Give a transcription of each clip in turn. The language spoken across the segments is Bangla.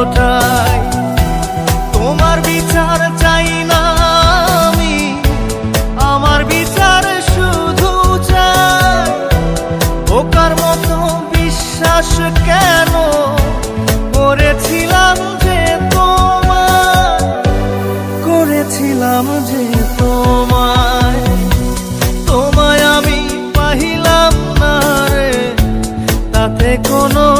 পুরোটাই তোমার বিচার চাই না আমি, আমার বিচার শুধু চাই। বোকার মতো বিশ্বাস কেন করেছিলাম যে তোমার করেছিলাম যে তোমায়। তোমায় আমি পাহিলাম না তাতে কোনো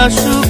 দিয়া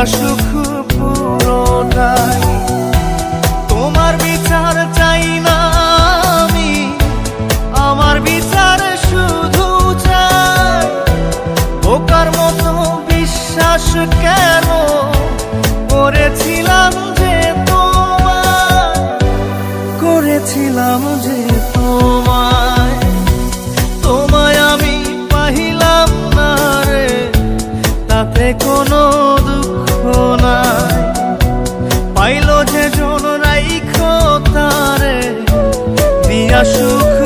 দিয়া সুখ পুরোটাই। তোমার বিচার চাই না আমি, আমার বিচার শুধু চাই। বোকার মতো বিশ্বাস কেন করেছিলাম সুখ